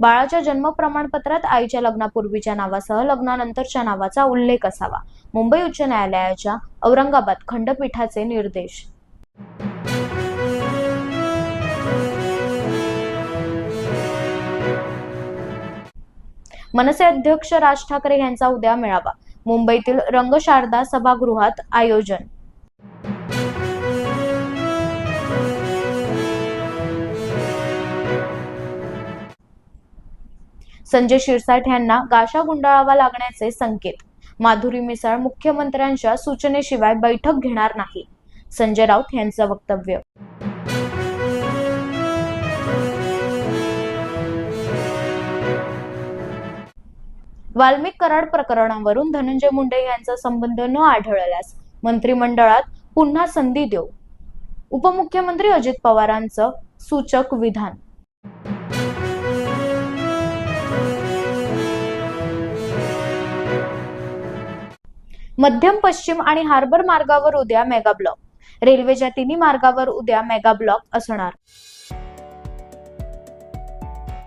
बाळाच्या जन्म प्रमाणपत्रात आईच्या लग्नापूर्वीच्या नावासह लग्नानंतरच्या नावाचा उल्लेख असावा. मुंबई उच्च न्यायालयाच्या औरंगाबाद खंडपीठाचे निर्देश. मनसे अध्यक्ष राज ठाकरे यांचा उद्या मेळावा. मुंबईतील रंगशारदा सभागृहात आयोजन. संजय शिरसाट यांना गाशा गुंडाळावा लागण्याचे संकेत. माधुरी मिसाळ मुख्यमंत्र्यांच्या सूचनेशिवाय बैठक घेणार नाही. संजय राऊत यांचं वक्तव्य. वाल्मिक कराड प्रकरणावरून धनंजय मुंडे यांचा संबंध न आढळल्यास मंत्रिमंडळात पुन्हा संधी देऊ. उपमुख्यमंत्री अजित पवारांचं सूचक विधान. मध्यम पश्चिम आणि हार्बर मार्गावर उद्या मेगा ब्लॉक रेल्वेच्या तिन्ही मार्गावर उद्या मेगा ब्लॉक असणार.